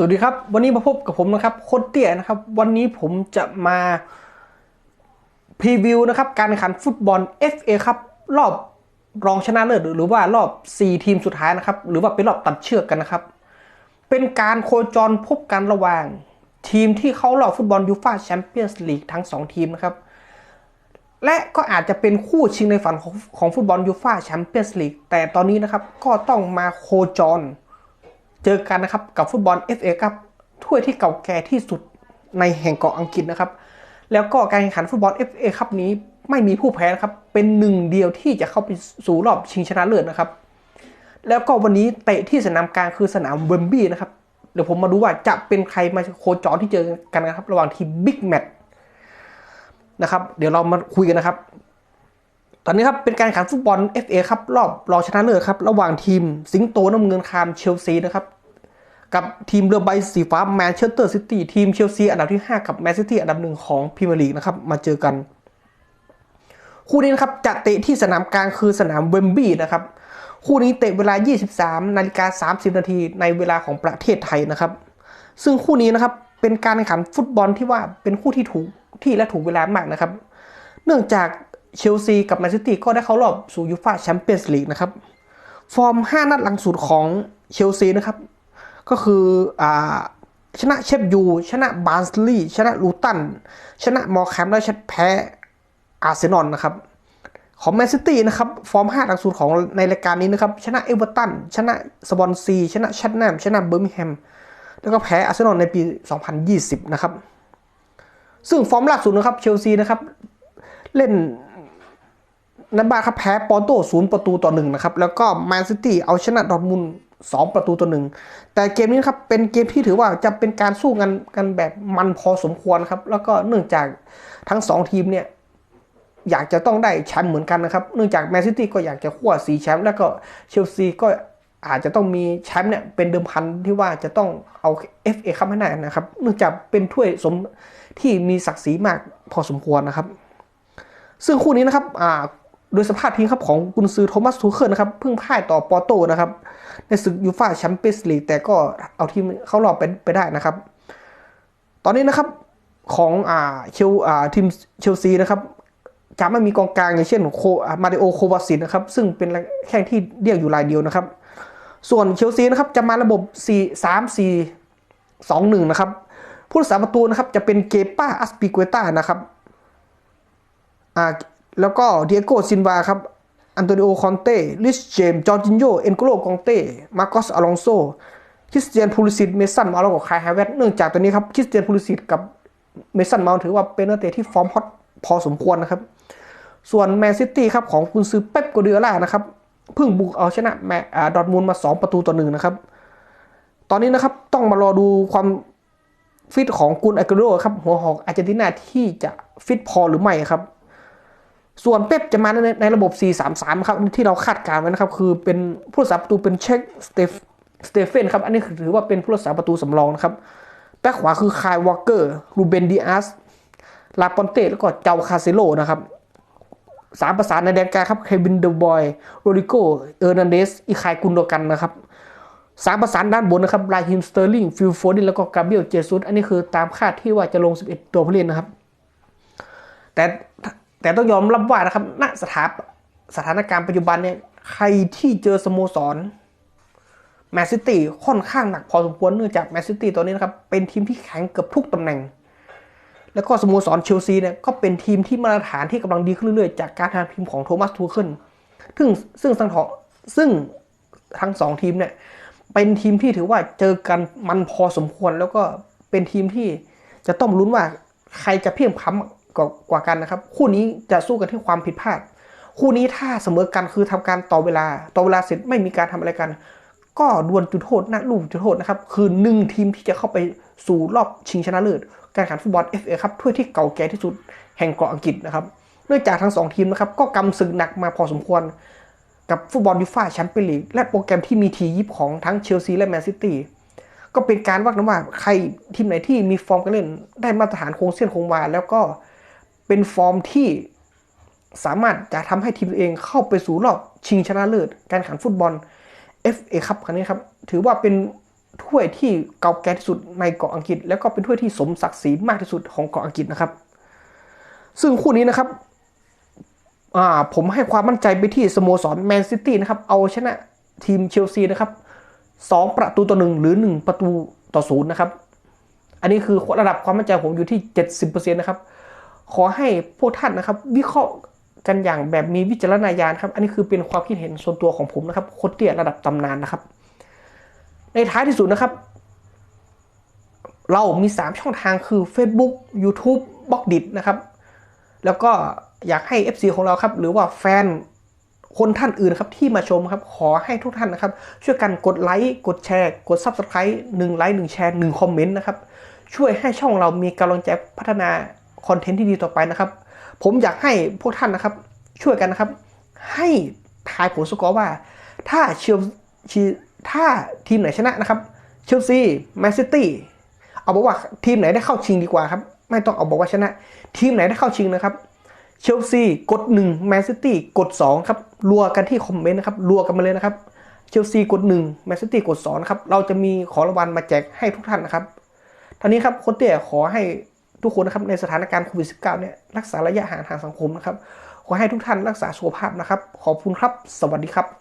สวัสดีครับ วันนี้มาพบกับผมนะครับโคตรเตี้ยนะครับ วันนี้ผมจะมาพรีวิวนะครับการแข่งขันฟุตบอล FA ครับรอบรองชนะเลิศหรือว่ารอบ 4 ทีมสุดท้ายนะครับ หรือว่าเป็นรอบตัดเชือกกันนะครับ เป็นการโคจรพบกันระหว่าง ทีมที่เข้ารอบฟุตบอลยูฟ่าแชมเปี้ยนส์ลีกทั้ง 2 ทีมนะครับ และก็อาจจะเป็นคู่ชิงในฝันของของฟุตบอลยูฟ่าแชมเปี้ยนส์ลีกแต่ตอนนี้นะครับก็ต้องมาโคจร เจอกันนะครับกับฟุตบอล FA ครับถ้วยที่เก่าแก่ที่สุดในแห่งเกาะอังกฤษนะครับ แล้วก็การแข่งขันฟุตบอล FA ครับนี้ไม่มีผู้แพ้นะครับ เป็นหนึ่งเดียวที่จะเข้าไปสู่รอบชิงชนะเลิศนะครับ แล้วก็วันนี้เตะที่สนามกลางคือสนามเวมบลีย์นะครับ เดี๋ยวผมมาดูว่าจะเป็นใครมาโคจรที่เจอกันนะครับ ระหว่างทีมบิ๊กแมตช์นะครับ เดี๋ยวเรามาคุยกันนะครับ ตอนนี้ครับเป็นการแข่งขันฟุตบอล FA ครับรอบรองชนะเลิศครับระหว่างทีมสิงโตน้ำเงินคามเชลซีนะครับกับทีมเรือใบสีฟ้าแมนเชสเตอร์ซิตี้ทีมเชลซีอันดับที่ 5 กับแมนซิตี้อันดับหนึ่งของพรีเมียร์ลีกนะครับมาเจอกัน คู่นี้นะครับจะเตะที่สนามกลางคือสนามเวมบลีย์นะครับคู่นี้เตะเวลา 23 นาฬิกา 30 นาทีในเวลาของประเทศไทยนะครับ ซึ่งคู่นี้นะครับเป็นการแข่งขันฟุตบอลที่ว่าเป็นคู่ที่ถูกที่และถูกเวลามากนะครับ เนื่องจาก เชลซีกับแมนซิตี้ก็ได้เข้ารอบสู่ยูฟ่าแชมเปี้ยนส์ลีกนะครับ ฟอร์ม 5 นัดหลังสุดของเชลซีนะครับ ก็คืออ่าชนะเชฟยู ชนะบาร์นสลีย์ชนะลูตัน ชนะมอร์แคมและชนะแพ้อาร์เซนอลนะครับ ของแมนซิตี้นะครับ ฟอร์ม 5 หลังสุดของในรายการนี้นะครับ ชนะเอเวอร์ตัน ชนะสปอนซี ชนะชัตแนมชนะเบอร์มิงแฮม แล้วก็แพ้อาร์เซนอลในปี 2020 นะครับ ซึ่งฟอร์มล่าสุดนะครับ เชลซีนะครับ เล่น นับ้าครับแพ้ปอร์โตศูนย์ประตูต่อหนึ่งนะครับ แล้วก็แมนซิตี้เอาชนะดอทมุนสองประตูต่อหนึ่งแต่เกมนี้ครับเป็นเกมที่ถือว่าจะเป็นการสู้กันกันแบบมันพอสมควรครับ แล้วก็เนื่องจากทั้งสองทีมเนี่ยอยากจะต้องได้แชมป์เหมือนกันนะครับ เนื่องจากแมนซิตี้ก็อยากจะคว้าสีแชมป์แล้วก็เชลซีก็อาจจะต้องมีแชมป์เนี่ยเป็นเดิมพันที่ว่าจะต้องเอา FA คัพให้ได้นะครับ เนื่องจากเป็นถ้วยสมที่มีศักดิ์ศรีมากพอสมควรนะครับ ซึ่งคู่นี้นะครับอ่า โดยสภาพทีมครับของกุนซือโทมัสทูเคิลนะครับเพิ่งพ่ายต่อปอร์โตนะครับ ในศึกยูฟ่าแชมเปี้ยนส์ลีกแต่ก็เอาทีมเข้ารอบไปไปได้นะครับ ตอนนี้นะครับของอ่าเชลอ่าทีมเชลซีนะครับจะไม่มีกองกลางอย่างเช่นโคมาริโอโควาซินนะครับ ซึ่งเป็นแข้งที่เรียกอยู่รายเดียวนะครับ ส่วนเชลซีนะครับจะมาระบบ 4 3 4 2 1 นะครับ ผู้รักษาประตูนะครับจะเป็นเกป้าอัสปิเกต้านะครับอ่า แล้วก็เดียโกซินวาครับอันโตนิโอคอนเต้ลิสเจมจอร์จินโยเอ็นโกโลกองเต้มาร์กอสอลองโซคริสเตียนพูลิสิตเมสันมาล้วก็คายฮาเวตเนื่องจากตัวนี้ครับคริสเตียนพูลิสิตกับเมสันมาถือว่าเป็นนักเตะที่ฟอร์มฮอตพอสมควรนะครับ ส่วนแมนซิตี้ครับของคุณซื้อเป๊ปโกเดียล่านะครับเพิ่งบุกเอาชนะแมดอทมูลมา 2 ประตูต่อหนึ่งนะครับ ตอนนี้นะครับต้องมารอดูความฟิตของกุนอาเกโรครับหัวหอกอาร์เจนตินาที่จะฟิตพอหรือไม่ครับ ส่วนเป๊ปจะมาในในระบบ 4-3-3 ครับ ที่เราคาดการณ์ไว้นะครับ คือเป็นผู้รักษาประตูเป็นเช็คสเตฟสเตเฟนครับ อันนี้ถือว่าเป็นผู้รักษาประตูสำรองนะครับแบ็คขวาคือคายวอลเกอร์รูเบนดิอาสลาปอนเต้แล้วก็เจ้าคาเซโลนะครับสามประสานในแดนกลางครับเควินเดอบอยโรดิโกเออร์นันเดสอีคายกุนโดกันนะครับสามประสานด้านบนนะครับราฮิมสเตอร์ลิงฟิลโฟดินแล้วก็กาเบียลเจซุสอันนี้คือตามคาดที่ว่าจะลง 11 ตัวผู้เล่นนะครับ แต่ แต่ต้องยอมรับว่านะครับณสถาสถานการณ์ปัจจุบันเนี่ยใครที่เจอสโมสรแมนซิตี้ค่อนข้างหนักพอสมควรเนื่องจากแมนซิตี้ตัวนี้นะครับเป็นทีมที่แข็งเกือบทุกตำแหน่ง แล้วก็สโมสรเชลซีเนี่ยก็เป็นทีมที่มาตรฐานที่กำลังดีขึ้นเรื่อยๆ จากการทำทีมของโทมัสทูเคิลซึ่งซึ่งทั้งสองซึ่งทั้งสองทีมเนี่ยเป็นทีมที่ถือว่าเจอกันมันพอสมควรแล้วก็เป็นทีมที่จะต้องลุ้นว่าใครจะเพียงพ้ำ กว่ากว่ากันนะครับ คู่นี้จะสู้กันที่ความผิดพลาด คู่นี้ถ้าเสมอกันคือทำการต่อเวลา ต่อเวลาเสร็จไม่มีการทำอะไรกัน ก็ดวลจุดโทษนะลูกจุดโทษนะครับ คือหนึ่งทีมที่จะเข้าไปสู่รอบชิงชนะเลิศการแข่งฟุตบอล FA ครับถ้วยที่เก่าแก่ที่สุดแห่งเกาะอังกฤษนะครับเนื่องจากทั้งสองทีมนะครับก็กำศึกหนักมาพอสมควรกับฟุตบอลยูฟ่าแชมเปี้ยนลีกและโปรแกรมที่มีทียิบของทั้งเชลซีและแมนซิตี้ก็เป็นการวัดกันว่าใครทีมไหนที่มีฟอร์มการเล่นได้มาตรฐานคงเส้นคงวาแล้วก็ เป็นฟอร์มที่สามารถจะทำให้ทีมตัวเองเข้าไปสู่รอบชิงชนะเลิศการแข่งฟุตบอล FA ครับครั้งนี้ครับ ถือว่าเป็นถ้วยที่เก่าแก่ที่สุดในเกาะอังกฤษ แล้วก็เป็นถ้วยที่สมศักดิ์ศรีมากที่สุดของเกาะอังกฤษนะครับ ซึ่งคู่นี้นะครับผมให้ความมั่นใจไปที่สโมสรแมนซิตี้นะครับ เอาชนะทีมเชลซีนะครับสองประตูต่อหนึ่งหรือหนึ่งประตูต่อศูนย์นะครับ อันนี้คือระดับความมั่นใจผมอยู่ที่ 70%นะครับ ขอให้พวกท่านนะครับ วิเคราะห์กันอย่างแบบมีวิจารณญาณครับ อันนี้คือเป็นความคิดเห็นส่วนตัวของผมนะครับโคตรเตี้ยระดับตำนานนะครับ ในท้ายที่สุดนะครับ เรามี 3 ช่องทางคือ Facebook YouTube b l o g d i t นะครับ แล้วก็อยากให้ FC ของเราครับ หรือว่าแฟนคนท่านอื่นครับที่มาชมครับ ขอให้ทุกท่านนะครับ ช่วยกันกดไลค์กดแชร์ กด Subscribe 1ไลค์1แชร์1คอมเมนต์นะครับ ช่วยให้ช่องเรามีกำลังใจพัฒนา คอนเทนต์ที่ดีต่อไปนะครับ ผมอยากให้พวกท่านนะครับ ช่วยกันนะครับ ให้ทายผลสกอร์ว่า ถ้าเชลซีถ้าทีมไหนชนะนะครับเชลซีแมนซิตี้เอาบอกว่าทีมไหนได้เข้าชิงดีกว่าครับ ไม่ต้องเอาบอกว่าชนะ ทีมไหนได้เข้าชิงนะครับเชลซีกด1แมนซิตี้กด2ครับรัวกันที่คอมเมนต์นะครับรัวกันมาเลยนะครับเชลซีกด1แมนซิตี้กด2นะครับเราจะมีของรางวัลมาแจกให้ทุกท่านนะครับท่านี้ครับโค้ชเตี้ยขอให้ ทุกคนนะครับในสถานการณ์โควิด -19 เนี่ยรักษาระยะห่างทางสังคมนะครับ ขอให้ทุกท่านรักษาสุขภาพนะครับ ขอบคุณครับ สวัสดีครับ